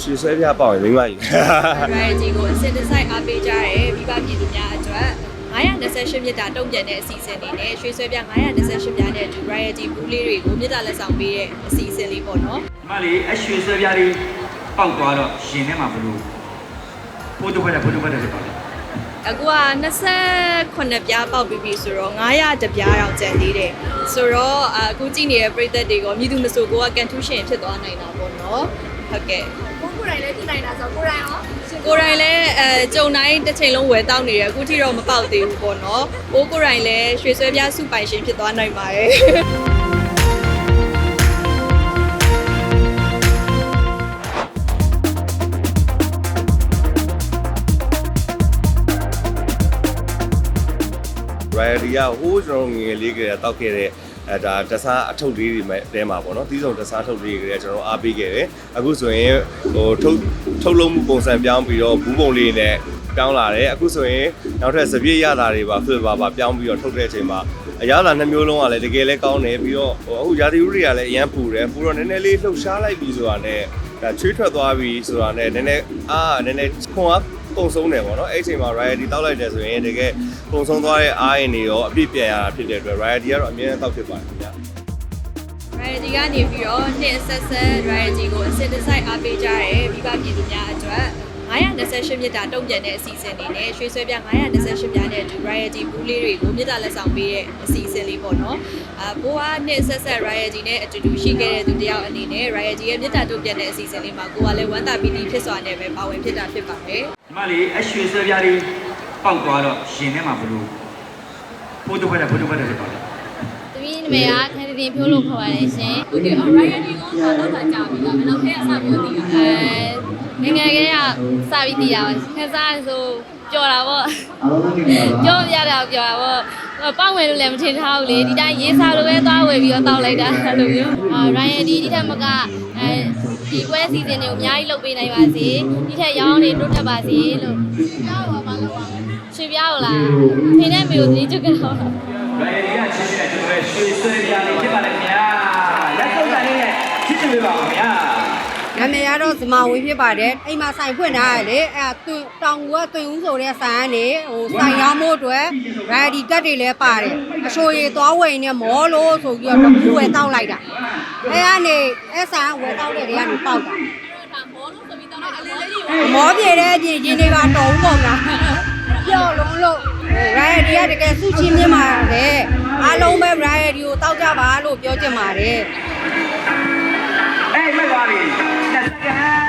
ရွှေဆွဲပြပေါက်ရင်မိမကြီး strategy ကိုအစစ်တစိုက်အားပေးကြရဲမိဘပြည်သူများအတွက်928မြစ်တာတုံ့ပြန်တဲ့အစီအစဉ်လေးနဲ့ရွှေဆွဲပြ928ပြားနဲ့အတူ variety ဘူးလေးတွေကိုမြစ်တာလက်ဆောင်ပေးတဲ့အစီအစဉ်လေးပေါ့နော်ဒီမလေးအရွှေဆွဲပြားလေးပေါက်သွားတော့ရှင်ထဲမှာဘလို့ဖိုးတုခွက်တယ်ဖိုးတုခွက်တယ်ဖြစ်ပါလေအခုက28ပြားပေါက်ပြီးပြီဆိုတော့900တပြားတော့ကျန်သေးတယ်ဆိုတော့အခုကြည့်နေတဲ့ပရိသတ်တွေကမြည်သူမဆိုကိုကကန်ထူးရှင်ဖြစ်သွားနိုင်တာပေါ့နော် ဟုတ်ကဲ့ကိုကိုယ်တိုင်လည်းကြည့်နိုင်တာဆိုတော့ကိုယ်တိုင်ရောကိုယ်တိုင်လည်းအဲကြုံတိုင်းတစ်ချိန်လုံးဝယ်တောက်နေတယ်အခုထိတော့မပေါက်သေးဘူးပေါ့နော်။ကိုယ်ကိုယ်တိုင်လည်းရွှေဆွဲပြားစုပိုင်ရှင်ဖြစ်သွားနိုင်ပါတယ်။ variety ကဟိုးကျွန်တော်ငယ်ငယ်လေးကလေးတောက်ခဲ့တဲ့ အဲဒါတစားအထုပ်လေးတွေမဲ့တဲမှာပေါ့နော်တီးစုံတစားထုတ်လေးတွေကလေးကျွန်တော်အားပေးခဲ့တယ်အခုဆိုရင်ဟိုထုတ်ထုတ်လုံးမှုပုံစံပြောင်းပြီးတော့ဘူးပုံလေးနဲ့ပြောင်းလာတယ်အခုဆိုရင်နောက်ထပ်စပြည့်ရတာတွေပါ flavor ပါပြောင်းပြီးတော့ထုတ်တဲ့အချိန်မှာအရသာနှစ်မျိုးလုံးကလည်းတကယ်လည်းကောင်းတယ်ပြီးတော့ဟိုအခုရာသီဥတုတွေကလည်းအရန်ပူတယ်ပူတော့နည်းနည်းလေးလှုပ်ရှားလိုက်ပြီဆိုတာနဲ့ဒါချွေးထွက်သွားပြီဆိုတာနဲ့နည်းနည်းအားနည်းနည်းခွန်အား ပုံဆုံးတယ်ပေါ့နော်အဲ့အချိန်မှာ variety တောက်လိုက်တယ်ဆိုရင်တကယ်ပုံဆုံးသွားတဲ့အားရင်တွေရောအပြည့်ပြန်ရတာဖြစ်တဲ့အတွက် variety ကတော့အမြဲတမ်းတောက်ဖြစ်ပါတယ်ခင်ဗျာ variety ကနေပြီးတော့နှစ်ဆက်ဆက် variety ကိုအစစ်တစိုက်အားပေးကြရဲမိဘပြည်သူများအတွက် 928မြစ်တာတုံ့ပြန်တဲ့အစီအစဉ်လေးနဲ့ရွှေဆွဲပြ928ပြားနဲ့အတူ variety ဘူးလေးတွေကိုမြစ်တာလက်ဆောင်ပေးတဲ့အစီအစဉ်လေးပေါ့နော်။အာဘိုးကနှစ်ဆက်ဆက် variety နဲ့အတူတူရှိခဲ့တဲ့သူတစ်ယောက်အနေနဲ့ variety ရဲ့မြစ်တာတုံ့ပြန်တဲ့အစီအစဉ်လေးမှာကိုကလည်းဝမ်းသာပီတိဖြစ်စွာနဲ့ပဲပါဝင်ဖြစ်တာဖြစ်ပါတယ်။ဒီမလေးအရွှေဆွဲပြားလေးပေါက်သွားတော့ရှင်ထဲမှာဘလို့ဖိုးတုခွက်တယ်ဖိုးတုခွက်တယ်ဖြစ်ပါလေ။သမီးနာမည်ကခန္ဒီတင်ဖြိုးလို့ခေါ်ပါတယ်ရှင်။ Okay, alright ဒီကောင်ကတော့တာကြာပြီလား။ဘယ်လောက်ခဲအစပြောသိတာလဲ။အဲ ငယ်ငယ်ကလေးကစပြီးသိရပါခက်စားဆိုပျော်တာပေါ့။ကြောပြတာပျော်တာပေါ့။ပေါက်ဝင်လို့လည်းမထင်ထားဘူးလေဒီတိုင်းရေးစားလို့ပဲသွားဝယ်ပြီးတော့တောက်လိုက်တာအဲ့လိုမျိုးအာ Ryan ဒီဒီထက်မကအဲဒီပွဲစီစဉ်တွေကိုအများကြီးလုပ်ပေးနိုင်ပါစေဒီထက်ရောင်းနေတိုးတက်ပါစေလို့ပြောပါပါလို့ပါရွှေပြောလားဖိနဲ့မေကိုသတိကျွတ်ကြတော့ဘယ်ရီကချင်းချင်းတဲ့ကျွန်တော်ရွှေဆွဲပြားလေးဖြစ်ပါလေခင်ဗျာလက်ကုပ်တာလေးနဲ့ချစ်ချစ်ပေးပါဦးခင်ဗျာ နာမည်ကတော့ဇမဝင်းဖြစ်ပါတယ်အိမ်မှာဆိုင်ဖွင့်ထားရလေအဲ့ဒါတွင်တောင်ကူကတွင်ဦးဆိုတဲ့ဆိုင်ကနေဟိုဆိုင်ရောင်းဖို့အတွက်ဗက်ဒီကတ်တွေလည်းပါတယ်အရှိုရည်သွားဝယ်နေမောလို့ဆိုပြီးတော့တပူဝယ်တောက်လိုက်တာအဲ့ကနေအဲ့ဆိုင်ကဝယ်တောက်တဲ့တွေကနေပေါက်တာမောပြေတဲ့အပြင်ရင်းတွေပါတော်ဦးပုံလားပြော့လုံးလို့ရိုင်ဒီကတကယ်စုချင်းမြင်ပါတယ်အားလုံးပဲရိုင်ဒီကိုတောက်ကြပါလို့ပြောချင်ပါတယ်အေးမဲ့ပါပြီ လ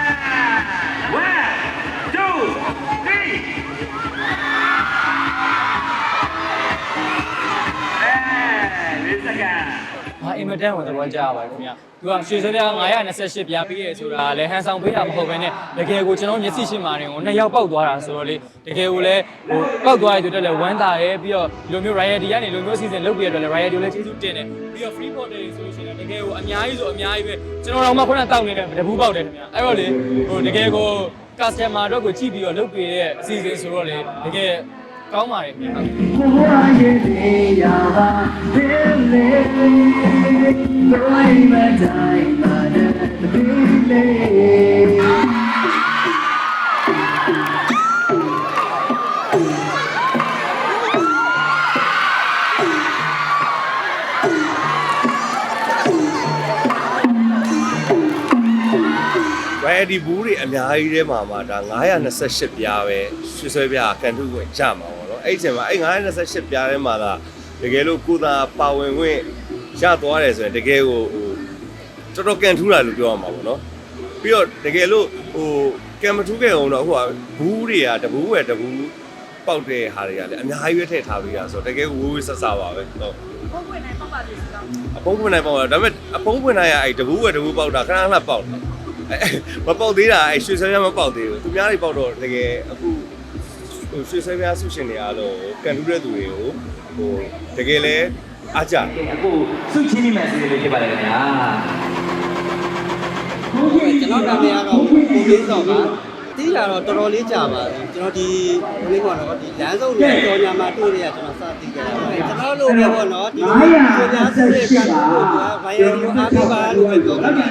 ဟာအင်မတန်ဝင်သဘောကျပါခင်ဗျာသူကရွှေစပြား928ပြားပေးရဆိုတာလည်းဟန်ဆောင်ပေးတာမဟုတ်ဘဲနဲ့တကယ်ကိုကျွန်တော်မျက်စိရှိမှနေကိုနှစ်ယောက်ပောက်သွားတာဆိုတော့လေတကယ်ကိုလည်းဟိုပောက်သွားရတဲ့အတွက်လည်းဝမ်းသာရဲပြီးတော့ဒီလိုမျိုး riot ကနေလိုမျိုး season လုပ်ပြရတဲ့အတွက်လည်း riot ကိုလည်းကျေးဇူးတင်တယ်ပြီးတော့ free port တွေဆိုလို့ရှိရင်တကယ်ကိုအများကြီးဆိုအများကြီးပဲကျွန်တော်တို့မှခုနတောက်နေတဲ့တပူးပေါက်တယ်ခင်ဗျာအဲ့တော့လေဟိုတကယ်ကို customer တို့ကိုကြည့်ပြီးတော့လုပ်ပြတဲ့အစီအစဉ်ဆိုတော့လေတကယ် ကောင်းပါတယ်ခင်ဗျာ variety ဘူးတွေအများကြီးထဲမှာမှာဒါ928ပြားပဲရွှေဆွဲပြားကန်ထုခွင့်ကြမှာပေါ့နော် အဲ့ဒီအချိန်မှာအဲ့928ပြားထဲမှာလာတကယ်လို့ကိုသာပါဝင်ခွင့်ရသွားတယ်ဆိုရင်တကယ်ကိုဟိုတော်တော်ကန်ထူးတာလို့ပြောရမှာပေါ့နော်ပြီးတော့တကယ်လို့ဟိုကင်မထူးခဲ့အောင်တော့ဟိုကဘူးတွေကတဘူးဝယ်တဘူးပေါက်တဲ့ဟာတွေကလည်းအများကြီးပဲထည့်ထားပေးရဆိုတော့တကယ်ကိုဝေးဝေးဆက်ဆက်ပါပဲဟုတ်အဖုံးပွင့်နိုင်ပေါက်ပါသေးဆိုတော့အဖုံးပွင့်နိုင်ပေါက်ပါဒါပေမဲ့အဖုံးပွင့်နိုင်ရအဲ့တဘူးဝယ်တဘူးပေါက်တာခဏခဏပေါက်တယ်မပေါက်သေးတာအဲ့ရွှေဆွဲပြားမပေါက်သေးဘူးသူများတွေပေါက်တော့တကယ်အခု ဟိုရွှေဆွဲပြားဆုရှင်တွေအားလုံးကန်ထူးတဲ့သူတွေကိုဟိုတကယ်လဲအားကြတယ်အခုစုချင်းနေမယ်စီစဉ်လေးဖြစ်ပါလေခင်ဗျာကျွန်တော်နာမည်ကတော့ကိုမင်းစောပါတီးတာတော့တော်တော်လေးကြာပါပြီကျွန်တော်ဒီဘယ်လိုပေါ့နော်ဒီလမ်းစုံတွေကြော်ညာမှာတွေ့ရကျွန်တော်စတီးကြတာပါကျွန်တော်လိုပဲပေါ့နော်ဒီကိုညာစစ်တဲ့ကံကိုကဗိုင်ယန်ကိုအားပေးပါလို့ပြောတာပါ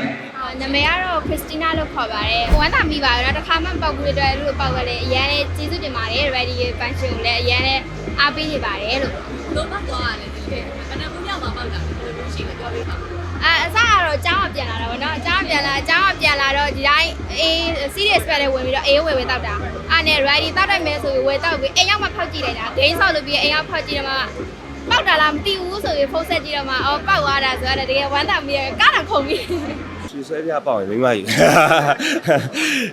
နာမည်ကတော့ Christina လို့ခေါ်ပါတယ်။ဝမ်းသာမိပါတော့တစ်ခါမှမပေါက်ဘူးတဲ့အတွက်လို့ပေါက်ခဲ့လေအရင်လည်းကျေးဇူးတင်ပါတယ် ready ရဲ့ function ကိုလည်းအရင်လည်းအားပေးနေပါတယ်လို့လို့ပတ်သွားရတယ်ဒီလေဘယ်နှခုမြောက်မှာပောက်တာလဲဘယ်လိုရှိလဲပြောပြပါဦးအဲအစကတော့ကျောင်းကပြန်လာတာပေါ့နော်ကျောင်းကပြန်လာကျောင်းကပြန်လာတော့ဒီတိုင်းအေး serious ပဲဝင်ပြီးတော့အေးဝယ်ဝယ်တောက်တာအဲ့နဲ့ ready တောက်တိုက်မယ်ဆိုပြီးဝယ်တောက်ပြီးအိမ်ရောက်မှဖောက်ကြည့်လိုက်တာဂိမ်းဆောက်လို့ပြီးအိမ်ရောက်ဖောက်ကြည့်တော့မှပေါက်တာလားမသိဘူးဆိုပြီးဖုန်းဆက်ကြည့်တော့မှအော်ပေါက်သွားတာဆိုတော့တကယ်ဝမ်းသာမိရကားတာခုံပြီး ရွှေဆွဲပြပေါက်ရင်မိမကြီး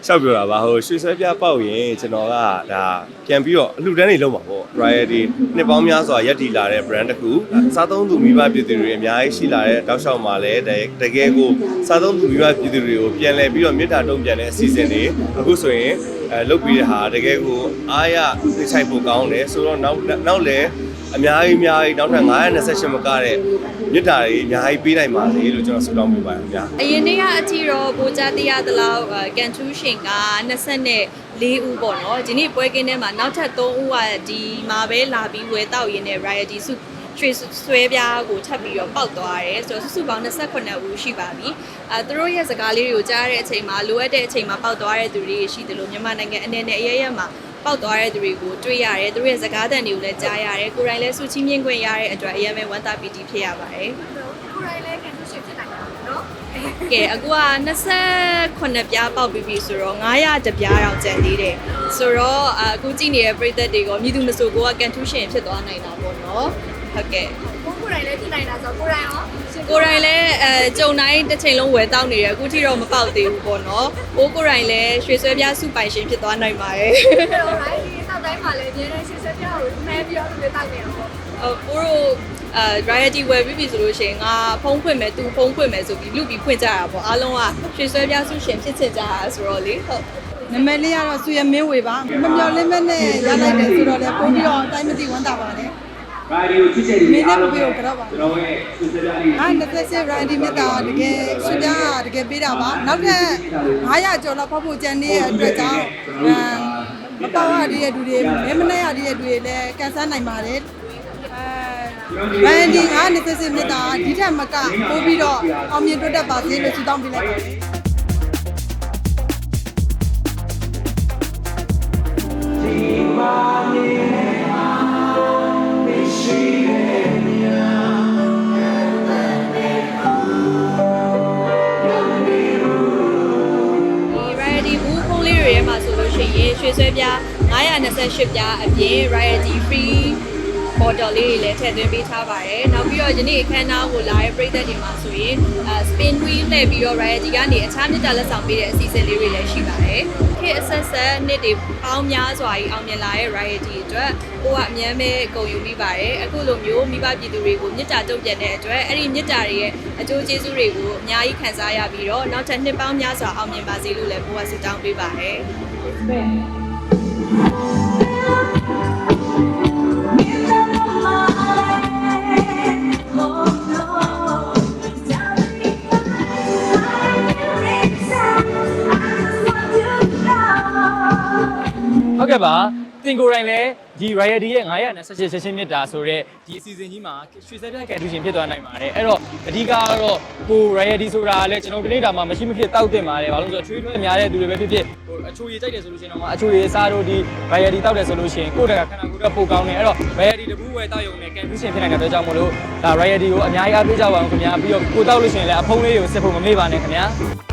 ရှောက်ပြောတာပါဟိုရွှေဆွဲပြပေါက်ရင်ကျွန်တော်ကဒါပြန်ပြီးတော့အလှူဒန်းတွေလုပ်မှာပေါ့ variety နှစ်ပေါင်းများစွာရက်တည်လာတဲ့ brand တစ်ခုစားသုံးသူမိဘပြည်သူတွေအများကြီးရှိလာတဲ့တောက်လျှောက်မှာလည်းတကယ်ကိုစားသုံးသူမိဘပြည်သူတွေကိုပြန်လည်ပြီးတော့မေတ္တာတုံ့ပြန်တဲ့အစီအစဉ်တွေအခုဆိုရင်အဲလုပ်ပြီးတဲ့ဟာတကယ်ကိုအားရသိချိုက်ဖို့ကောင်းတယ်ဆိုတော့နောက်နောက်လည်း အများကြီးအများကြီးနောက်ထပ်928မကတဲ့မြစ်တာတွေအများကြီးပေးနိုင်ပါစေလို့ကျွန်တော်ဆုတောင်းပေးပါတယ်ခင်ဗျာအရင်နေ့ကအထီတော့ဗိုလ်ကြားတရသလောက်ကန်ထူးရှင်က24ဦးပေါ့နော်ဒီနေ့ပွဲကင်းထဲမှာနောက်ထပ်3ဦးကဒီမှာပဲလာပြီးဝယ်တောက်ရင်းနဲ့ riot စုရွှေဆွဲပြားကိုထပ်ပြီးတော့ပောက်သွားတယ်ဆိုတော့စုစုပေါင်း28ဦးရှိပါပြီအဲသူတို့ရဲ့စကားလေးတွေကိုကြားတဲ့အချိန်မှာလိုအပ်တဲ့အချိန်မှာပောက်သွားတဲ့သူတွေရှိတယ်လို့မြန်မာနိုင်ငံအနေနဲ့အရရက်မှာ ပောက်သွားတဲ့သူတွေကိုတွေ့ရတယ်သူတို့ရဲ့စကားသံတွေကိုလည်းကြားရတယ်ကိုယ်တိုင်လည်းစုချင်းမြင့်ခွင့်ရတဲ့အတွက်အရင်ပဲဝမ်းသာပီတိဖြစ်ရပါတယ်ကိုယ်တိုင်လည်းကန်ထူးရှင်ဖြစ်နိုင်တာနော်ကဲအခုက28ပြားပေါက်ပြီးပြီဆိုတော့900တပြားတောင်ကျန်သေးတယ်ဆိုတော့အခုကြည့်နေတဲ့ပရိသတ်တွေကမြည်သူမဆိုကိုကကန်ထူးရှင်ဖြစ်သွားနိုင်တာပေါ့နော် ဟုတ်ကဲ့ကိုကိုယ်တိုင်လည်းဖြစ်နိုင်တာဆိုတော့ကိုယ်တိုင်ရောရှင်ကိုယ်တိုင်လည်းအဲကြုံတိုင်းတစ်ချိန်လုံးဝယ်တောက်နေတယ်အခုထိတော့မပေါက်သေးဘူးပေါ့နော်ကိုကိုယ်တိုင်လည်းရွှေဆွဲပြားစုပိုင်ရှင်ဖြစ်သွားနိုင်ပါတယ်တော့ right ဒီစောက်တိုင်းမှာလည်းအများနဲ့ရှင်းဆက်ပြကိုနှဲပြီးတော့ဒီတောက်နေတော့အကိုတို့အဲ variety ဝယ်ပြီးပြီဆိုလို့ရှိရင်ငါဖုံးဖွင့်မယ်သူဖုံးဖွင့်မယ်ဆိုပြီးလူပြီးဖွင့်ကြတာပေါ့အားလုံးကရွှေဆွဲပြားစုရှင်ဖြစ်ချင်ကြတာဆိုတော့လေဟုတ်နာမည်လေးကတော့စုရမင်းဝေပါမမျော်လင့်မဲ့နဲ့ရလိုက်တယ်ဆိုတော့လည်းပို့ပြီးတော့အတိုင်းမသိဝမ်းသာပါတယ် ရာဒီယိုချစ်ချစ်တွေအားလုံးကျွန်တော်ရဲ့ဆွေးနွေးကြလေး။အား28 Randy မြတ်တာတကယ်ရှင်ပြားတကယ်ပေးတာပါ။နောက်ထပ်900ကျော်လောက်ဖောက်ဖို့ကြံနေတဲ့အတွက်ကြောင့်မတော်ရတဲ့လူတွေမဲမနဲ့ရတဲ့လူတွေလည်းကန်ဆယ်နိုင်ပါတယ်။အဲ Randy 928မြတ်တာဒီထက်မကပို့ပြီးတော့အောင်မြင်တိုးတက်ပါစေလို့ဆုတောင်းပေးလိုက်ပါတယ်။ဒီ ရှိရင်ရွှေဆွဲပြား928ပြားအပြင် variety free bottle လေးတွေလည်းထည့်သွင်းပေးထားပါတယ်။နောက်ပြီးတော့ယနေ့အခမ်းအနားကိုလာတဲ့ပရိသတ်တွေမှာဆိုရင်အဲ spin wheel နဲ့ပြီးတော့ variety ကနေအခြားမြစ်တာလက်ဆောင်ပေးတဲ့အစီအစဉ်လေးတွေလည်းရှိပါတယ်။ခေတ်အဆက်ဆက်နှစ်တွေပေါင်းများစွာကြီးအောင်မြင်လာတဲ့ variety အတွက်ကိုကအများပဲဂုဏ်ယူမိပါတယ်။အခုလိုမျိုးမိဘပြည်သူတွေကိုမြစ်တာတုံ့ပြန်တဲ့အတွက်အဲ့ဒီမြစ်တာတွေရဲ့အကျိုးကျေးဇူးတွေကိုအများကြီးခံစားရပြီးတော့နောက်ထပ်နှစ်ပေါင်းများစွာအောင်မြင်ပါစေလို့လည်းကိုကဆုတောင်းပေးပါတယ်။ I ဟုတ်ကဲ့ပါတင်ကိုယ်တိုင်လည်းဒီ Riot ရဲ့928ချက်ချင်းမြတ်တာဆိုတော့ဒီအစီအစဉ်ကြီးမှာရွှေစက်ပြကယ်တူရှင်ဖြစ်သွားနိုင်ပါတယ်အဲ့တော့အဓိကကတော့ကို Riot ဆိုတာလည်းကျွန်တော်ဒီနေ့တာမှာမရှိမဖြစ်တောက်တင်ပါတယ်ဘာလို့လဲဆိုတော့ချွေးထွေးများတဲ့သူတွေပဲဖြစ်ဖြစ်ဟိုအချိုရည်ကြိုက်တယ်ဆိုလို့ရှိရင်တော့အချိုရည်စားတို့ဒီ Riot တောက်တယ်ဆိုလို့ရှိရင်ကိုယ့်တက်ကခန္ဓာကိုယ်ကပိုကောင်းတယ်အဲ့တော့ Riot တပူးဝယ်တောက်ရုံနဲ့ကယ်တူရှင်ဖြစ်နိုင်တဲ့အတွက်ကြောင့်မလို့ဒါ Riot ကိုအများကြီးအားပေးကြပါအောင်ခင်ဗျာပြီးတော့ကိုတောက်လို့ရှိရင်လည်းအဖုံးလေးကိုစစ်ဖို့မမေ့ပါနဲ့ခင်ဗျာ